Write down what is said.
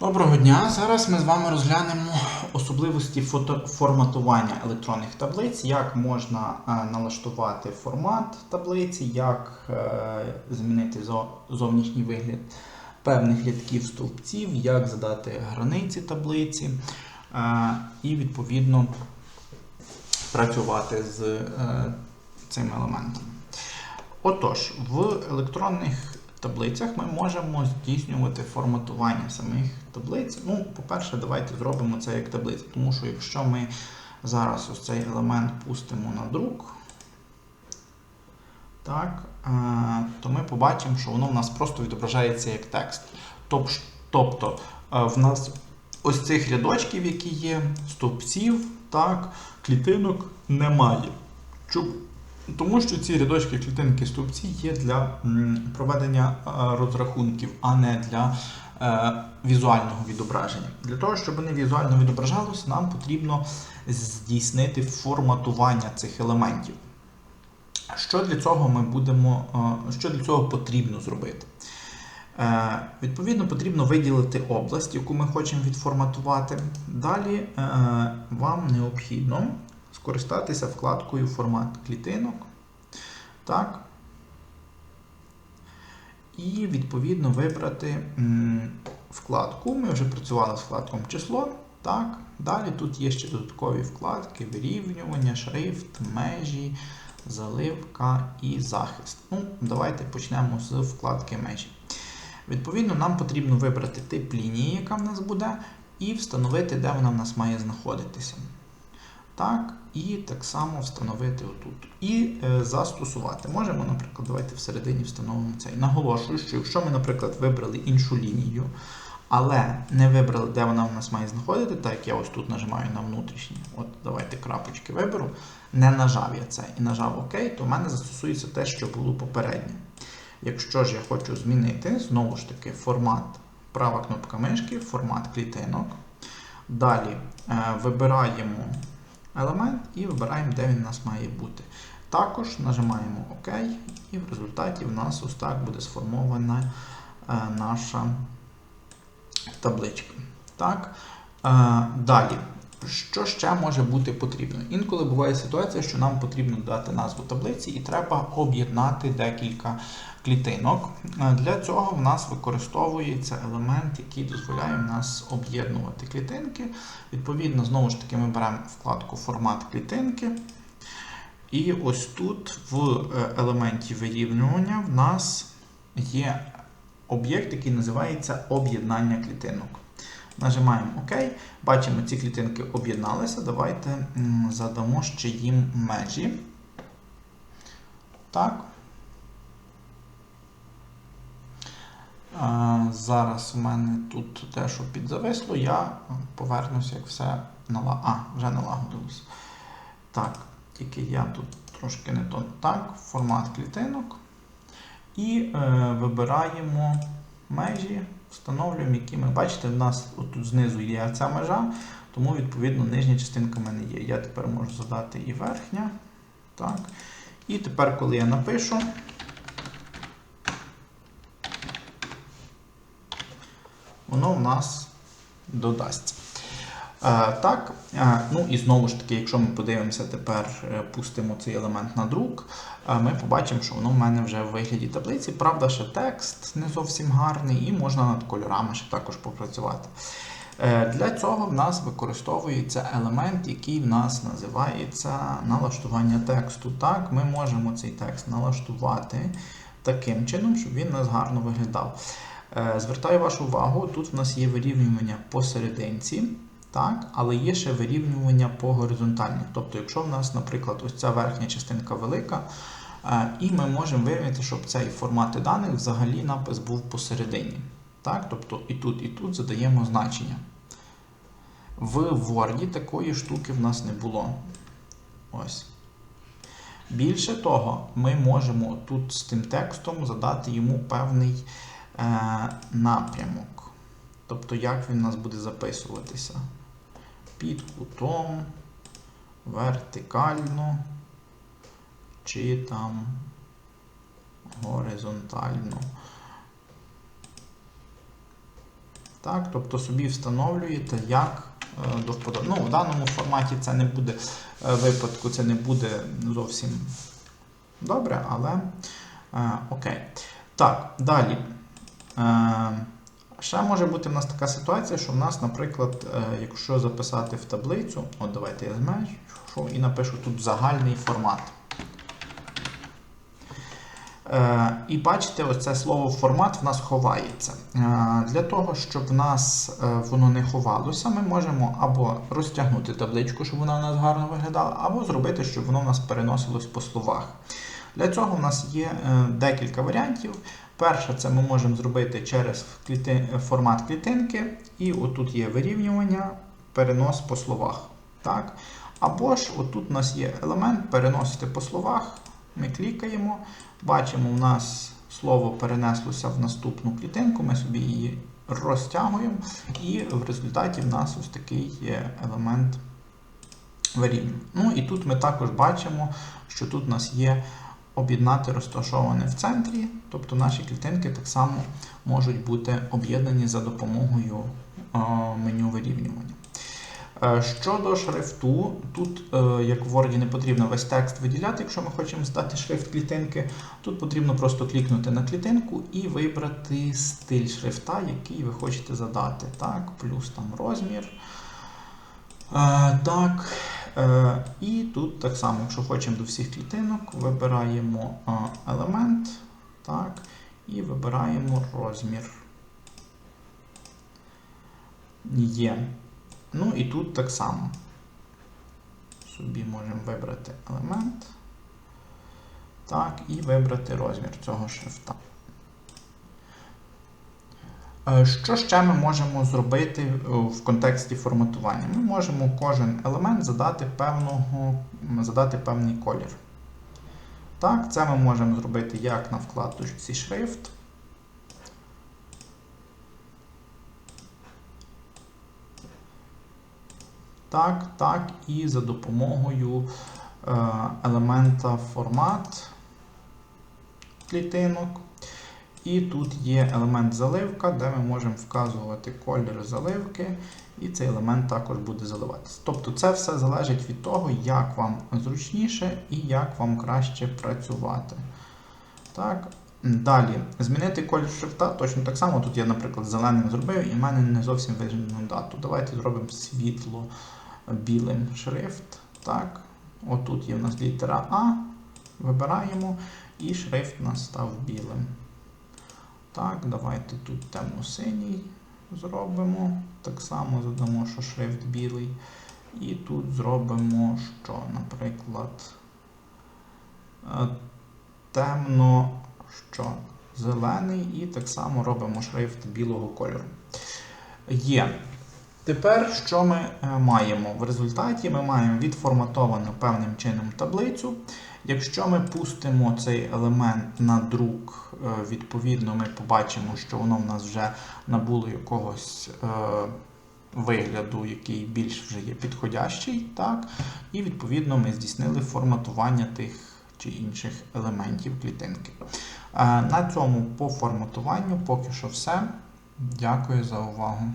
Доброго дня! Зараз ми з вами розглянемо особливості форматування електронних таблиць, як можна е, налаштувати формат таблиці, як е, змінити зо- зовнішній вигляд певних рядків стовпців, як задати границі таблиці е, і відповідно працювати з цим елементом. Отож, в електронних таблицях ми можемо здійснювати форматування самих таблиць. Ну, по-перше, давайте зробимо це як таблиця, тому що якщо ми зараз ось цей елемент пустимо на друк, так, е, то ми побачимо, що воно в нас просто відображається як текст. Тобто е, в нас ось цих рядочків, які є, стовпців, так, клітинок немає. Тому що ці рядочки клітинки стовпці є для проведення е, розрахунків, а не для е, візуального відображення. Для того, щоб вони візуально відображалися, нам потрібно здійснити форматування цих елементів. Що для цього ми будемо, е, що для цього потрібно зробити? Відповідно, потрібно виділити область, яку ми хочемо відформатувати. Далі вам необхідно скористатися вкладкою формат клітинок. Так. І відповідно вибрати вкладку. Ми вже працювали з вкладком число. Так. Далі тут є ще додаткові вкладки: вирівнювання, шрифт, межі, заливка і захист. Ну, Давайте почнемо з вкладки межі. Відповідно, нам потрібно вибрати тип лінії, яка в нас буде, і встановити, де вона в нас має знаходитися. Так, і так само встановити отут. І е, застосувати. Можемо, наприклад, давайте всередині встановимо цей. Наголошую, що якщо ми, наприклад, вибрали іншу лінію, але не вибрали, де вона в нас має знаходити, так як я ось тут нажимаю на внутрішній, от давайте крапочки виберу, не нажав я це і нажав ОК, то в мене застосується те, що було попередньо. Якщо ж я хочу змінити, знову ж таки, формат, права кнопка мишки, формат клітинок. Далі е, вибираємо елемент і вибираємо, де він у нас має бути. Також нажимаємо ОК, і в результаті в нас ось так буде сформована е, наша табличка. Так. Е, далі. Що ще може бути потрібно? Інколи буває ситуація, що нам потрібно дати назву таблиці і треба об'єднати декілька клітинок. Для цього в нас використовується елемент, який дозволяє в нас об'єднувати клітинки. Відповідно, знову ж таки, ми беремо вкладку Формат клітинки. І ось тут в е, елементі вирівнювання в нас є об'єкт, який називається об'єднання клітинок. Нажимаємо ОК. Бачимо, ці клітинки об'єдналися. Давайте задамо ще їм межі. Так. Зараз у мене тут дещо підзависло. Я повернуся, як все нала... А, вже налагодилось. Так, тільки я тут трошки не то. Так, формат клітинок. І е, вибираємо межі, встановлюємо, які ми бачите, в нас тут знизу є ця межа, тому відповідно нижня частинка в мене є. Я тепер можу задати і верхня. Так. І тепер, коли я напишу, воно в нас додасться. Е, так, е, ну і знову ж таки, якщо ми подивимося тепер, е, пустимо цей елемент на друк, ми побачимо, що воно в мене вже в вигляді таблиці. Правда, ще текст не зовсім гарний, і можна над кольорами ще також попрацювати. Для цього в нас використовується елемент, який в нас називається налаштування тексту. Так, ми можемо цей текст налаштувати таким чином, щоб він нас гарно виглядав. Звертаю вашу увагу, тут в нас є вирівнювання посерединці. Так, але є ще вирівнювання по горизонталі. Тобто, якщо в нас, наприклад, ось ця верхня частинка велика, е, і ми можемо вирівняти, щоб цей формат даних взагалі напис був посередині. Так, тобто і тут, і тут задаємо значення. В Word такої штуки в нас не було. Ось. Більше того, ми можемо тут з тим текстом задати йому певний е, напрямок. Тобто, як він у нас буде записуватися. Під кутом, вертикально, чи там горизонтально. Так? Тобто собі встановлюєте, як е, до вподоби. Ну, в даному форматі це не буде е, випадку, це не буде зовсім добре, але е, окей. Так, далі. Е, ще може бути в нас така ситуація, що в нас, наприклад, е, якщо записати в таблицю, от давайте я зменшу і напишу тут загальний формат. Е, і бачите, оце слово формат в нас ховається. Е, для того, щоб в нас воно не ховалося, ми можемо або розтягнути табличку, щоб вона в нас гарно виглядала, або зробити, щоб воно в нас переносилось по словах. Для цього в нас є е, декілька варіантів. Перше, це ми можемо зробити через формат клітинки, і отут є вирівнювання, перенос по словах. Так? Або ж отут у нас є елемент переносити по словах. Ми клікаємо, бачимо, у нас слово перенеслося в наступну клітинку, ми собі її розтягуємо, і в результаті в нас ось такий є елемент вирівнювання. Ну і тут ми також бачимо, що тут у нас є об'єднати розташоване в центрі, тобто наші клітинки так само можуть бути об'єднані за допомогою е, меню вирівнювання. Е, Щодо шрифту, тут, е, як в Word, не потрібно весь текст виділяти, якщо ми хочемо здати шрифт клітинки. Тут потрібно просто клікнути на клітинку і вибрати стиль шрифта, який ви хочете задати. Так, плюс там розмір. Так. Е, І тут так само, якщо хочемо до всіх клітинок, вибираємо елемент. Так, і вибираємо розмір. Є. Ну і тут так само. Собі можемо вибрати елемент. Так, і вибрати розмір цього шрифта. Е, Що ще ми можемо зробити е, в контексті форматування? Ми можемо кожен елемент задати, певного, задати певний колір. Так, це ми можемо зробити як на вкладочці шрифт. Так, так, і за допомогою е, елемента формат клітинок. І тут є елемент заливка, де ми можемо вказувати колір заливки, і цей елемент також буде заливатися. Тобто це все залежить від того, як вам зручніше і як вам краще працювати. Так. Далі, змінити колір шрифта, точно так само. Тут я, наприклад, зеленим зробив, і в мене не зовсім видно дату. Давайте зробимо світло білим шрифт. Так. Отут є в нас літера А. Вибираємо, і шрифт у білим. Так, давайте тут темно-синій зробимо. Так само задамо, що шрифт білий. І тут зробимо що, наприклад, е, темно, що зелений, і так само робимо шрифт білого кольору. Є. Тепер що ми е, маємо? В результаті ми маємо відформатовану певним чином таблицю. Якщо ми пустимо цей елемент на друк, е, відповідно, ми побачимо, що воно в нас вже набуло якогось е, вигляду, який більш вже є підходящий. Так? І відповідно ми здійснили форматування тих чи інших елементів клітинки. Е, на цьому по форматуванню поки що все. Дякую за увагу.